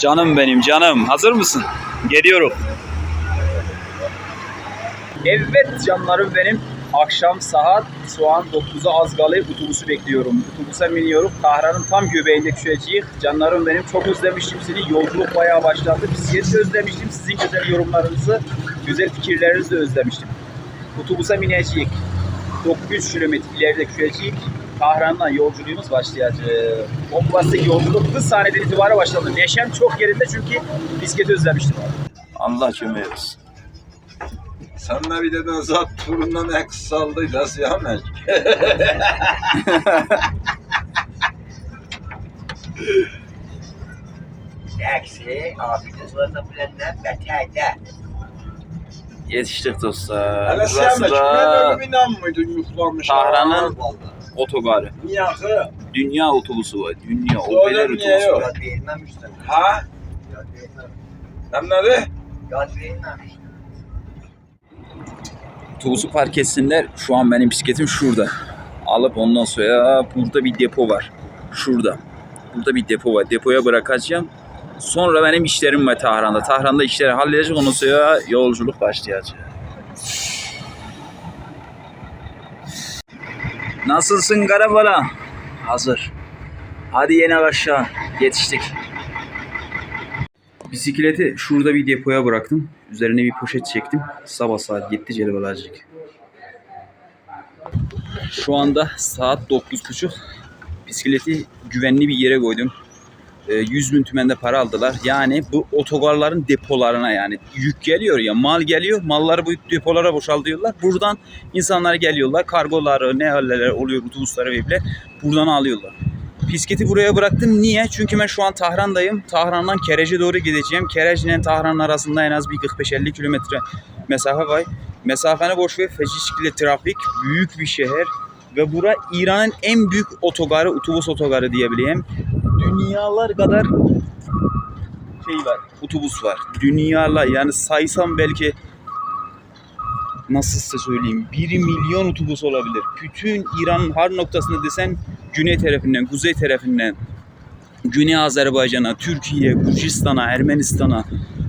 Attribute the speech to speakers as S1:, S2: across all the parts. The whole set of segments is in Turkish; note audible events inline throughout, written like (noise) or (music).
S1: Canım benim canım. Hazır mısın? Geliyorum. Evet canlarım benim. Akşam saat şu an 9'a az kalı otobüsü bekliyorum. Otobüse biniyorum. Tahran'ın tam göbeğinde düşeceğiz. Canlarım benim çok özlemiştim sizi. Yolculuk bayağı başladı. Bisikleti özlemiştim. Sizin güzel yorumlarınızı, güzel fikirlerinizi de özlemiştim. Otobüse bineceğiz. 900 kilometre ileride düşeceğiz. Tahran'dan yolculuğumuz başlayacak. Bombastik yolculuk hız sahneden itibaren başladı. Neşem çok yerinde çünkü bisikleti özlemiştim. Allah cömert olsun.
S2: Sen de bir dedin zat turundan eks saldı da siyamek.
S3: Eksi abinin sonra bilenden beterde.
S1: Yetiştik dostlar.
S2: Hele siyamek. Ne
S1: da
S2: bölümünden mıydın yuklanmış?
S1: Tahran'ın otogarı.
S2: Niye akı?
S1: Dünya otobüsü var. Dünya
S2: Öyle
S1: opeler
S2: niye
S1: otobüsü
S2: yok?
S1: var.
S2: Ha?
S3: Yad verilmemiştim.
S2: Hem ne
S3: verilmemiştim.
S1: Otobüsü park etsinler. Şu an benim bisikletim şurada. Alıp ondan sonra burada bir depo var. Şurada. Burada bir depo var. Depoya bırakacağım. Sonra benim işlerim var Tahran'da. Tahran'da işleri halledecek. Ondan sonra yolculuk başlayacak. Nasılsın Karabala? Hazır. Hadi yine aşağı. Yetiştik. Bisikleti şurada bir depoya bıraktım. Üzerine bir poşet çektim. Sabah saat 7 Celbalacık. Şu anda saat 9.30. Bisikleti güvenli bir yere koydum. Ee, 100 bin tümende para aldılar. Yani bu otogarların depolarına yani yük geliyor ya mal geliyor. Malları bu depolara boşaltıyorlar. Buradan insanlar geliyorlar. Kargoları ne halleler oluyor otobüsleri ve bile buradan alıyorlar. Bisikleti buraya bıraktım. Niye? Çünkü ben şu an Tahran'dayım. Tahran'dan Kerej'e doğru gideceğim. Kerec ile Tahran arasında en az bir 45-50 kilometre mesafe var. Mesafeni boş ver. Feci trafik. Büyük bir şehir. Ve bura İran'ın en büyük otogarı, otobüs otogarı diyebileyim. Dünyalar kadar şey var, otobüs var. Dünyalar yani saysam belki nasıl size söyleyeyim 1 milyon otobüs olabilir. Bütün İran'ın her noktasında desen güney tarafından, kuzey tarafından Güney Azerbaycan'a, Türkiye, Gürcistan'a, Ermenistan'a,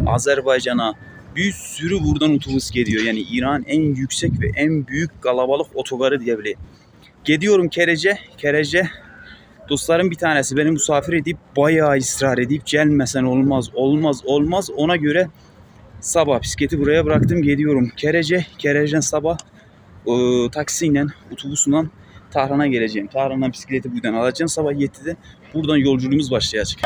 S1: Azerbaycan'a bir sürü buradan otobüs geliyor. Yani İran en yüksek ve en büyük kalabalık otogarı diyebileyim. Gidiyorum Kerece, Kerece dostlarım bir tanesi beni misafir edip bayağı ısrar edip gelmesen olmaz, olmaz, olmaz. Ona göre sabah bisikleti buraya bıraktım gidiyorum. Kerece, Kerece'den sabah e, taksiyle, otobüsle Tahran'a geleceğim. Tahran'dan bisikleti buradan alacağım. Sabah 7'de buradan yolculuğumuz başlayacak.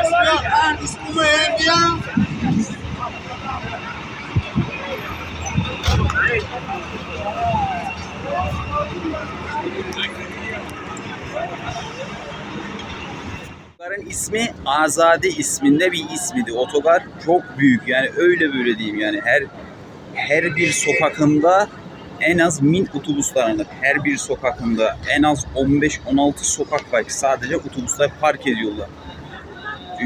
S1: Otogarın ismi Azade isminde bir ismidi. Otogar çok büyük yani öyle böyle diyeyim yani her her bir sokakında en az min otobüsler. Her bir sokakında en az 15-16 sokak var. Sadece otobüsler park ediyorlar.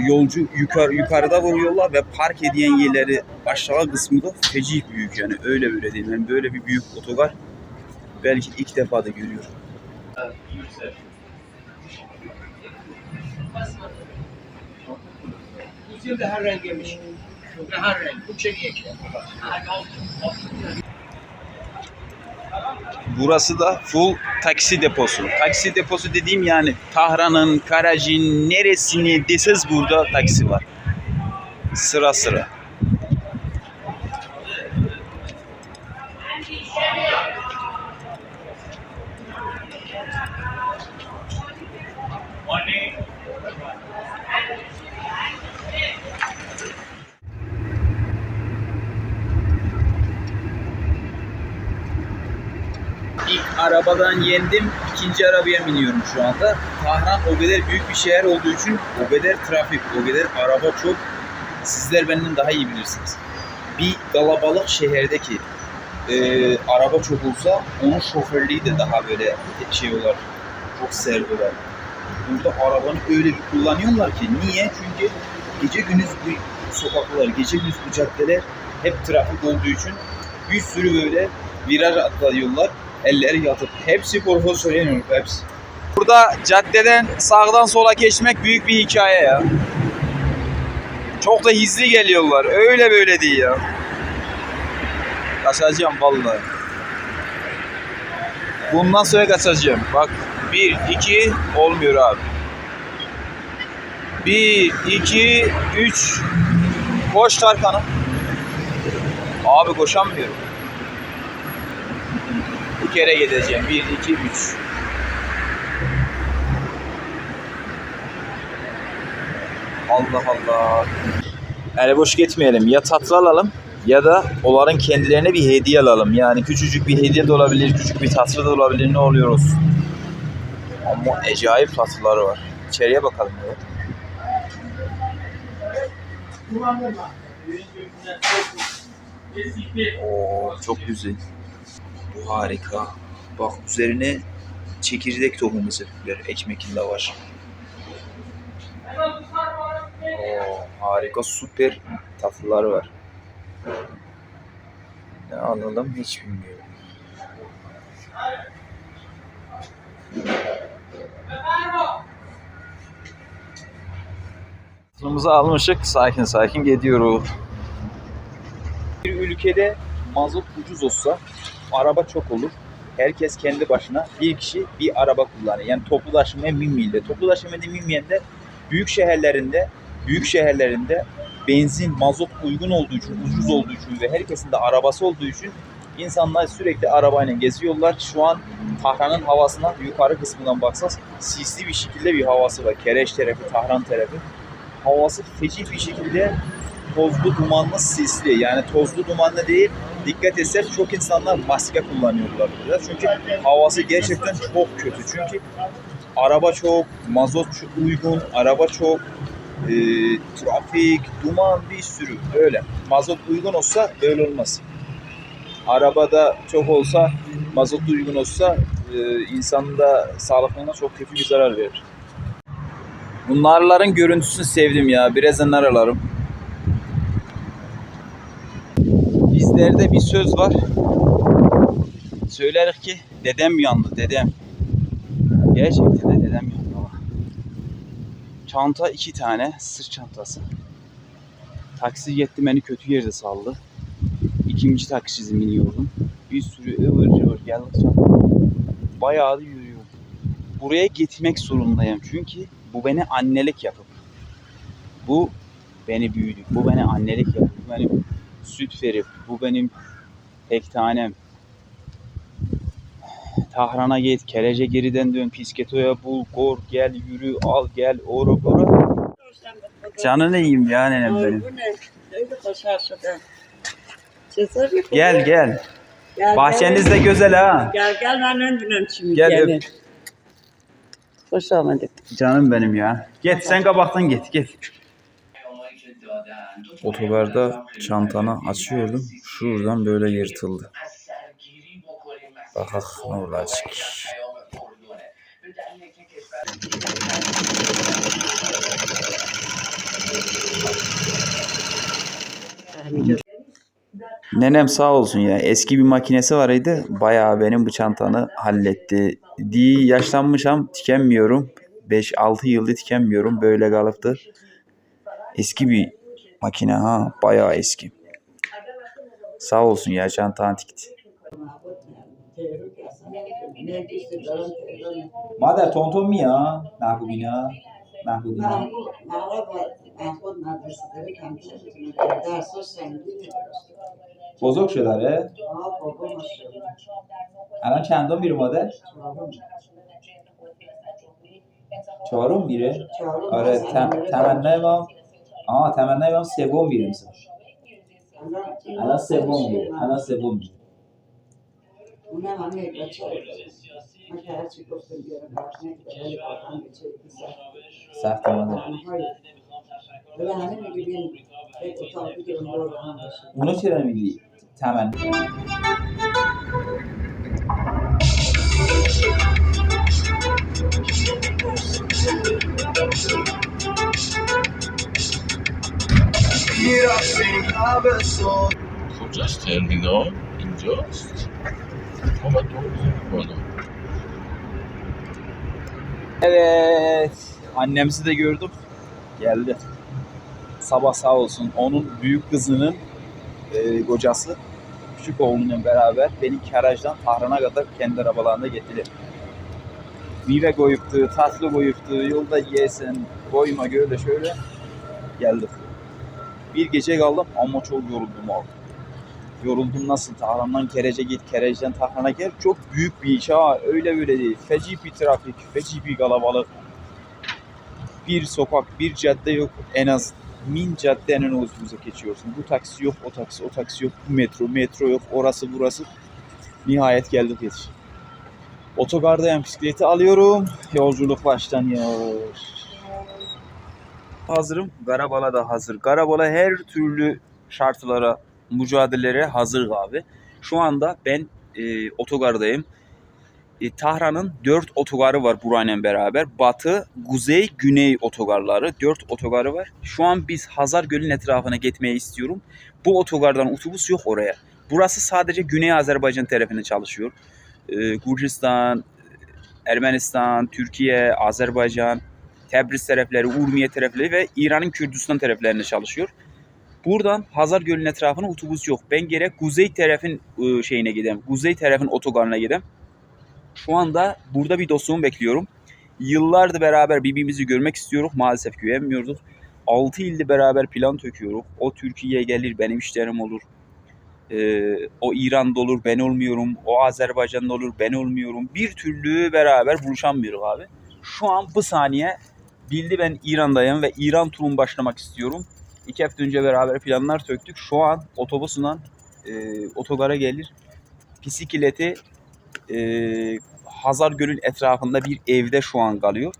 S1: Yolcu yukarı yukarıda vuruyorlar ve park edilen yerleri aşağı kısmı da feci büyük yani öyle böyle değil. Yani böyle bir büyük otogar belki ilk defa da görüyorum.
S3: Yüzyılda her renk yemiş. Ve her renk. Bu çekiye
S1: Burası da full taksi deposu. Taksi deposu dediğim yani Tahran'ın, Karacin neresini deseniz burada taksi var. Sıra sıra. İlk arabadan yendim, ikinci arabaya biniyorum şu anda. Tahran o kadar büyük bir şehir olduğu için o kadar trafik, o kadar araba çok. Sizler benden daha iyi bilirsiniz. Bir kalabalık şehirdeki e, araba çok olsa onun şoförlüğü de daha böyle şey olur, çok seviyorlar. Burada arabanı öyle bir kullanıyorlar ki niye? Çünkü gece gündüz bu sokaklar, gece gündüz bu caddeler hep trafik olduğu için bir sürü böyle viraj atlatıyorlar. Elleri yatıp. Hepsi profesyonel hepsi. Burada caddeden sağdan sola geçmek büyük bir hikaye ya. Çok da hızlı geliyorlar. Öyle böyle değil ya. Kaçacağım vallahi. Bundan sonra kaçacağım. Bak 1 2 olmuyor abi. 1 2 3 Koş Tarkan'ım. Abi koşamıyorum. Bir kere gideceğim. 1 2 3 Allah Allah. Yani boş gitmeyelim. Ya tatlı alalım ya da onların kendilerine bir hediye alalım. Yani küçücük bir hediye de olabilir, küçük bir tatlı da olabilir. Ne oluyoruz? Ama acayip tatlıları var. İçeriye bakalım. Ya. Oo, çok güzel. Harika. Bak üzerine çekirdek tohumu serptiler. Ekmek lavaş. Oo, harika süper tatlıları var. Ne alalım hiç bilmiyorum. Tatlımızı almışık sakin sakin gidiyoruz. Bir ülkede mazot ucuz olsa araba çok olur. Herkes kendi başına bir kişi bir araba kullanır. Yani toplu taşımaya binmeyle. Toplu taşımaya binmeyen de büyük şehirlerinde büyük şehirlerinde benzin, mazot uygun olduğu için, ucuz olduğu için ve herkesin de arabası olduğu için insanlar sürekli arabayla geziyorlar. Şu an Tahran'ın havasına yukarı kısmından baksanız sisli bir şekilde bir havası var. Kereç tarafı, Tahran tarafı. Havası feci bir şekilde tozlu, dumanlı, sisli. Yani tozlu, dumanlı değil. Dikkat etseniz çok insanlar maske kullanıyorlar burada. Çünkü havası gerçekten çok kötü. Çünkü araba çok, mazot uygun, araba çok, e, trafik, duman bir sürü öyle. Mazot uygun olsa böyle olmaz. Arabada çok olsa, mazot uygun olsa e, insanın da sağlıklarına çok kötü bir zarar verir. Bunlarların görüntüsünü sevdim ya. Birazdan aralarım. Bizlerde bir söz var. Söyler ki dedem yandı dedem. Gerçekten de dedem yandı ama. Çanta iki tane sırt çantası. Taksi yetti beni kötü yerde saldı. İkinci taksisi biniyordum. Bir sürü ıvır cıvır geldik çanta. Bayağı da yürüyorum. Buraya gitmek zorundayım çünkü bu beni annelik yapıp. Bu beni büyüdü. Bu beni annelik yapıp. Bu benim süt verip. Bu benim tek tanem. Tahran'a git, Kerece geriden dön, Pisketo'ya bul, kor, gel, yürü, al, gel, ora bora. Canını yiyeyim ya nenem benim. Gel gel.
S4: Gel,
S1: Bahçeniz de güzel ha.
S4: Gel gel ben öndürüm şimdi.
S1: Gel
S4: Gel
S1: öp.
S4: Hoş olmadık.
S1: Canım benim ya. Git sen kabaktan git git. Otogarda çantanı açıyordum. Şuradan böyle yırtıldı. Bakak ne olacak. Nenem sağ olsun ya. Eski bir makinesi var idi. Bayağı benim bu çantanı halletti. Di yaşlanmışam tükenmiyorum. 5-6 yıldır tükenmiyorum. Böyle kalıptı. Eski bir makine ha. Bayağı eski. Sağ olsun ya çanta antikti. Madem tonton mi ya? Mahbubina. Mahbubina. بزرگ شده آره الان چندم میره مادر چهارم میره آره تم... تمنای ما آه، تمنا امام سوم میره مثلا. الان سوم میره الان سوم میره.
S4: اونم همه بچه من که که
S1: سخت اونو چرا میگی؟ تمنا. Thank you.
S2: کجاست ترمینال؟ اینجاست؟ ما باید دور بزنیم بالا
S1: Evet. Annemizi de gördüm. Geldi. sabah sağ olsun onun büyük kızının e, kocası küçük oğlunun beraber beni Karaj'dan Tahran'a kadar kendi arabalarında getirdi. Meyve koyuptu, tatlı koyuptu, yolda yesin, koyma böyle şöyle geldik. Bir gece kaldım ama çok yoruldum abi. Yoruldum nasıl? Tahran'dan Kerece git, Kerec'den Tahran'a gel. Çok büyük bir iş ha. Öyle böyle değil. Feci bir trafik, feci bir kalabalık. Bir sokak, bir cadde yok. En az min caddenin uzunuza geçiyorsun. Bu taksi yok, o taksi, o taksi yok. Bu metro, metro yok. Orası burası. Nihayet geldik yetiş. Otogardayım bisikleti alıyorum. Yolculuk başlanıyor. Hazırım. Garabala da hazır. Garabala her türlü şartlara, mücadelelere hazır abi. Şu anda ben e, otogardayım. E, Tahran'ın 4 otogarı var burayla beraber. Batı, kuzey, güney otogarları. 4 otogarı var. Şu an biz Hazar Gölü'nün etrafına gitmeyi istiyorum. Bu otogardan otobüs yok oraya. Burası sadece Güney Azerbaycan tarafında çalışıyor. E, Gürcistan, Ermenistan, Türkiye, Azerbaycan, Təbriz tərəfləri, Urmiye tərəfləri və İranın Kürdistan tərəflərində çalışıyor. Buradan Hazar Gölü'nün etrafına otobüs yok. Ben gerek kuzey tarafın ıı, şeyine gideyim. Kuzey tarafın otogarına gideyim. Şu anda burada bir dostumu bekliyorum. Yıllardır beraber birbirimizi görmek istiyoruz. Maalesef güvenmiyorduk. 6 ilde beraber plan töküyoruz. O Türkiye'ye gelir benim işlerim olur. Ee, o İran'da olur ben olmuyorum. O Azerbaycan'da olur ben olmuyorum. Bir türlü beraber buluşamıyoruz abi. Şu an bu saniye bildi ben İran'dayım ve İran turum başlamak istiyorum. İki hafta önce beraber planlar töktük. Şu an otobüsle e, otogara gelir. Bisikleti e, Hazar Göl'ün etrafında bir evde şu an kalıyor.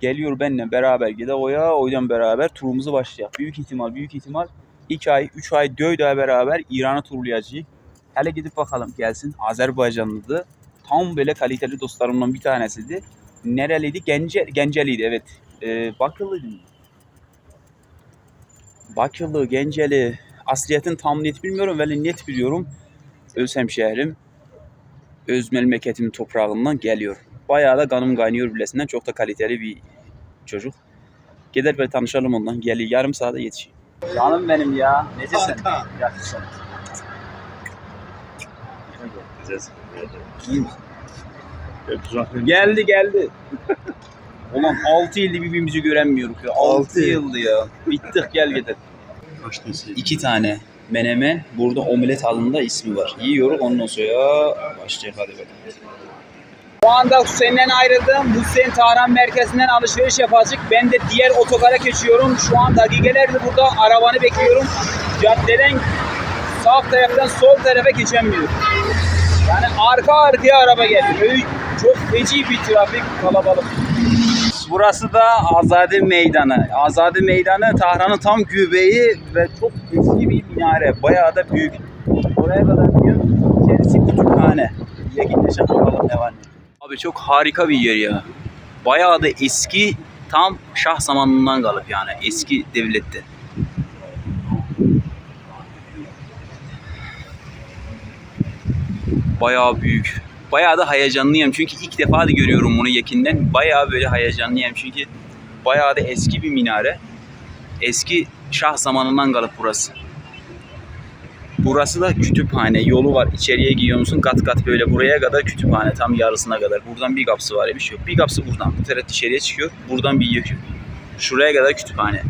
S1: Geliyor benimle beraber gide oya oydan beraber turumuzu başlayacak. Büyük ihtimal büyük ihtimal 2 ay 3 ay 4 ay beraber İran'ı turlayacağız. Hele gidip bakalım gelsin Azerbaycanlıdı. Tam böyle kaliteli dostlarımdan bir tanesiydi. Nereliydi? Gence, Genceliydi evet. Ee, Bakırlıydı. Bakırlı, Genceli. Asliyetini tam net bilmiyorum. Veli net biliyorum. Öz hemşehrim. Öz memleketimin toprağından geliyor. Bayağı da kanım kaynıyor bilesinden. Çok da kaliteli bir çocuk. Gider ve tanışalım ondan. Geliyor. Yarım saate yetişiyor. Canım benim ya. Necesin? Yakışsın. Misin? Geldi geldi. (laughs) Ulan 6 yıldır birbirimizi göremiyoruz ya. 6
S2: Altı yıl.
S1: yıldı ya. Bittik gel gidelim. İki tane menemen. Burada omlet halinde ismi var. Yiyoruz ondan sonra başlayalım hadi bakalım. Şu anda Hüseyin'den ayrıldım. Hüseyin Tahran merkezinden alışveriş yapacak. Ben de diğer otogara geçiyorum. Şu an dakikalardır burada arabanı bekliyorum. Caddeden sağ taraftan sol tarafa geçemiyorum. Yani arka arkaya araba geliyor. Öyle çok feci bir trafik kalabalık. Burası da Azadi Meydanı. Azadi Meydanı Tahran'ın tam göbeği ve çok eski bir minare. Bayağı da büyük. Oraya kadar diyor. İçerisi kütüphane. Ya gideceğim bakalım ne var ne. Abi çok harika bir yer ya. Bayağı da eski tam şah zamanından kalıp yani eski devlette. Bayağı büyük. Bayağı da heyecanlıyım çünkü ilk defa da görüyorum bunu yakından. Bayağı böyle heyecanlıyım çünkü bayağı da eski bir minare. Eski şah zamanından kalıp burası. Burası da kütüphane. Yolu var. İçeriye giyiyor? Kat kat böyle buraya kadar kütüphane. Tam yarısına kadar. Buradan bir kapısı var. Bir şey yok. Bir kapısı buradan. Bu taraf dışarıya çıkıyor. Buradan bir yük. Şuraya kadar kütüphane.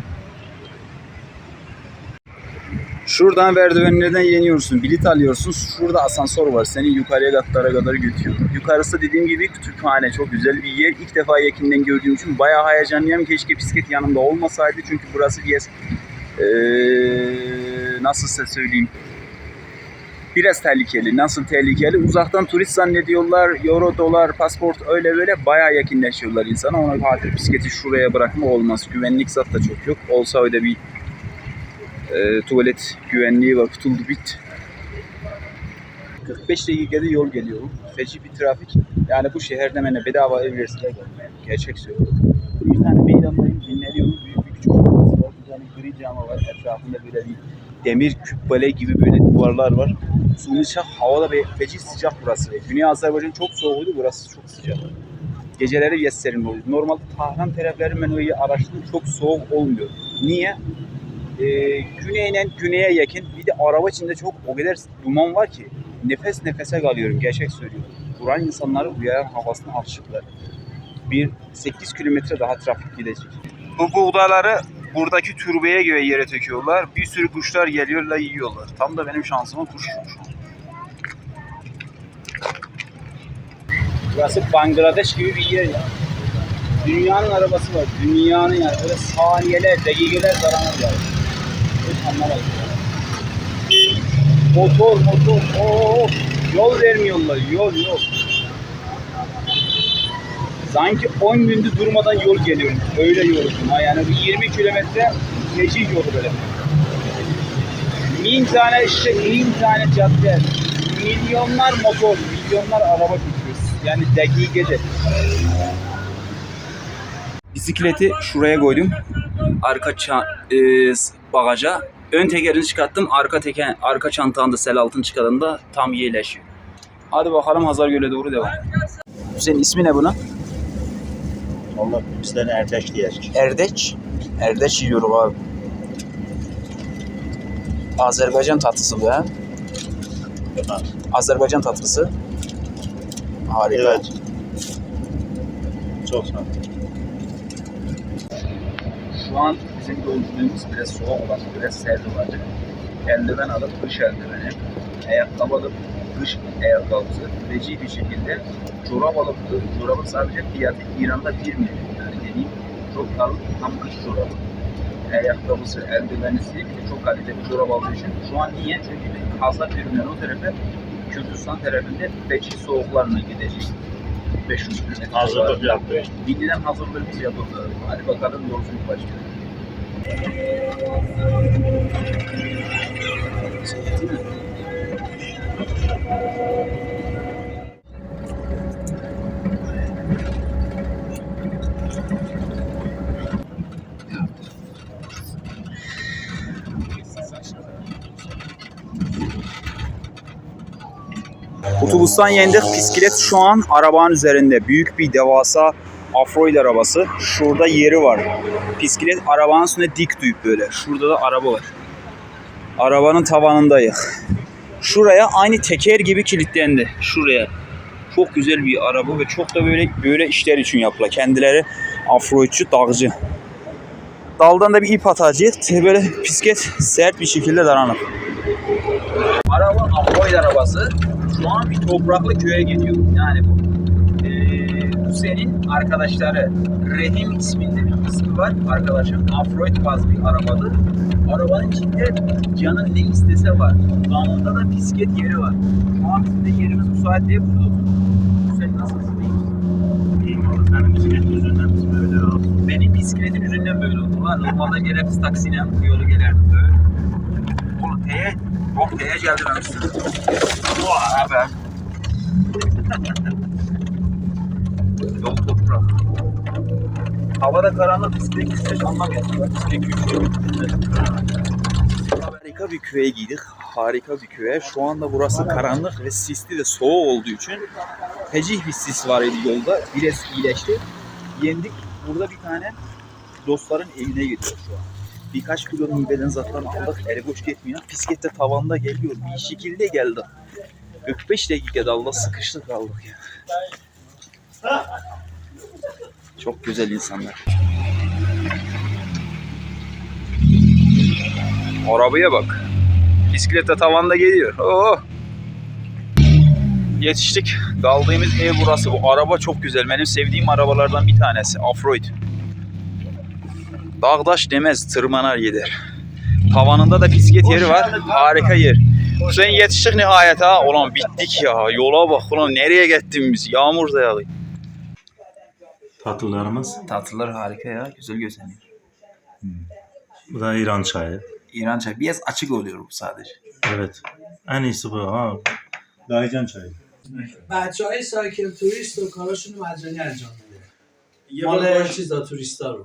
S1: Şuradan merdivenlerden yeniyorsun. Bilet alıyorsun. Şurada asansör var. Seni yukarıya katlara kadar götürüyor. Yukarısı dediğim gibi kütüphane. Çok güzel bir yer. İlk defa yakından gördüğüm için bayağı heyecanlıyım. Keşke bisiklet yanımda olmasaydı. Çünkü burası bir. Ee, nasıl size söyleyeyim? biraz tehlikeli. Nasıl tehlikeli? Uzaktan turist zannediyorlar. Euro, dolar, pasport öyle böyle bayağı yakınlaşıyorlar insana. Ona hatir bisikleti şuraya bırakma olmaz. Güvenlik zat da çok yok. Olsa öyle bir e, tuvalet güvenliği var. Tutuldu bit. 45 dakikada yol geliyor. Feci bir trafik. Yani bu şehirde bana bedava ev gelmem. Gerçek söylüyorum. Bir tane meydandayım. Dinleniyorum. Büyük bir küçük cami var. Bir tane gri cami var. Etrafında böyle bir demir kübbele gibi böyle duvarlar var. Suyun sıcak, havada ve feci sıcak burası. Güney Azerbaycan çok soğuktu, burası çok sıcak. Geceleri yes serin oluyor. Normalde Tahran tarafları ben öyle araştırdım çok soğuk olmuyor. Niye? E, güneyle güneye yakın. Bir de araba içinde çok o kadar duman var ki nefes nefese kalıyorum. Gerçek söylüyorum. Buranın insanları uyaran havasına alışıklar. Bir 8 kilometre daha trafik gidecek. Bu buğdaları buradaki türbeye göre yere töküyorlar. Bir sürü kuşlar geliyorlar yiyorlar. Tam da benim şansıma kuş şu. Burası Bangladeş gibi bir yer ya. Dünyanın arabası var. Dünyanın yani böyle saniyeler, dakikalar zaranır yani. Hiç anlamadım. Motor, motor, oo, yol vermiyorlar, yol, yol. Sanki 10 gündür durmadan yol geliyorum. Öyle yoruldum ha. Yani bu 20 kilometre geçiş yolu böyle. Bin tane işte, bin tane cadde. Milyonlar motor, milyonlar araba geçiyoruz. Yani dakikada. Bisikleti şuraya koydum. Arka ça- e, bagaja. Ön tekerini çıkarttım. Arka teken, arka çantağında sel altın çıkarında tam iyileşiyor. Hadi bakalım Hazargöl'e doğru devam. Senin ismi ne buna?
S5: Valla bizden erteş diyecek.
S1: Erdeç. Erdeç yiyorum abi. Azerbaycan tatlısı bu ya. Azerbaycan tatlısı. Harika.
S5: Evet. Çok sağ ol.
S1: Şu an bizim yolculuğumuz biraz soğuk olacak, biraz sert olacak. Eldiven alıp kış eldiveni, ayakkabı alıp kış ayakkabısı, feci bir şekilde çorap alıp çorabın sadece fiyatı İran'da 1 milyon. Yani dediğim çok kalın tam kış çorabı. Ayakkabısı, eldivenisi bir de çok kaliteli çorap aldığı için. Şu an niye? Çünkü Hazar ürünler o tarafa Kürdistan tarafında feci soğuklarına gidecek. 500 kilometre.
S5: Hazırlık yapıyor.
S1: Bildiğin hazırlığımız yapıldı. Hadi bakalım yolculuk başlıyor. Otobüsten yendik. Bisiklet şu an arabanın üzerinde. Büyük bir devasa Afroid arabası. Şurada yeri var. Bisiklet arabanın üstüne dik duyup böyle. Şurada da araba var. Arabanın tavanındayız. Şuraya aynı teker gibi kilitlendi. Şuraya. Çok güzel bir araba ve çok da böyle böyle işler için yapılan. Kendileri Afroidçi, dağcı. Daldan da bir ip atacak. Böyle bisiklet sert bir şekilde daranır. Araba Afroid arabası. Şu an bir topraklı köye gidiyor. Yani bu. Hüseyin'in arkadaşları Rehim isminde bir ismi var arkadaşım. Afroid baz bir arabadır. Arabanın içinde canın ne istese var. Damında da bisiklet yeri var. Şu an bizim de yerimiz müsait diye burada. Hüseyin nasılsın?
S5: İyiyim oğlum. Benim bisiklet yüzünden biz böyle oldu.
S1: Benim bisikletin yüzünden böyle oldu. Var. Normalde gene biz taksiyle bu yolu gelerdim böyle. Oğlum teye, oğlum teye geldi ben. Vay be. Yol toprak. Havada karanlık bisiklet güçlü anlamıyorum. Bisiklet güçlü. Harika bir köye giydik. Harika bir köye. Şu anda burası karanlık ve sisli de soğuk olduğu için fecih bir sis var idi yolda. Biraz iyileşti. Yendik. Burada bir tane dostların evine gidiyor şu an. Birkaç kilo meyveden zaten aldık. Ere boş gitmiyor. Bisiklet de tavanda geliyor. Bir şekilde geldi. 45 dakika dalda sıkıştık kaldık ya. Çok güzel insanlar. Arabaya bak. Bisiklet de tavanda geliyor. Oo. Yetiştik. Kaldığımız ev burası. Bu araba çok güzel. Benim sevdiğim arabalardan bir tanesi. Offroad. Dağdaş demez, tırmanar gider. Tavanında da bisiklet yeri var. Harika yer. Hüseyin yetiştik nihayet ha. Ulan bittik ya. Yola bak ulan nereye gittin biz? Yağmur da yağıyor.
S5: Tatlılarımız.
S1: Tatlılar harika ya. Güzel gözleniyor.
S5: Bu da İran çayı.
S1: İran çayı. Biraz açık oluyor bu sadece.
S5: Evet. En iyisi bu ha. Dayıcan çayı.
S3: بچه های سایکل توریست و کاراشون رو مجانی انجام میده مال چیزا توریستا رو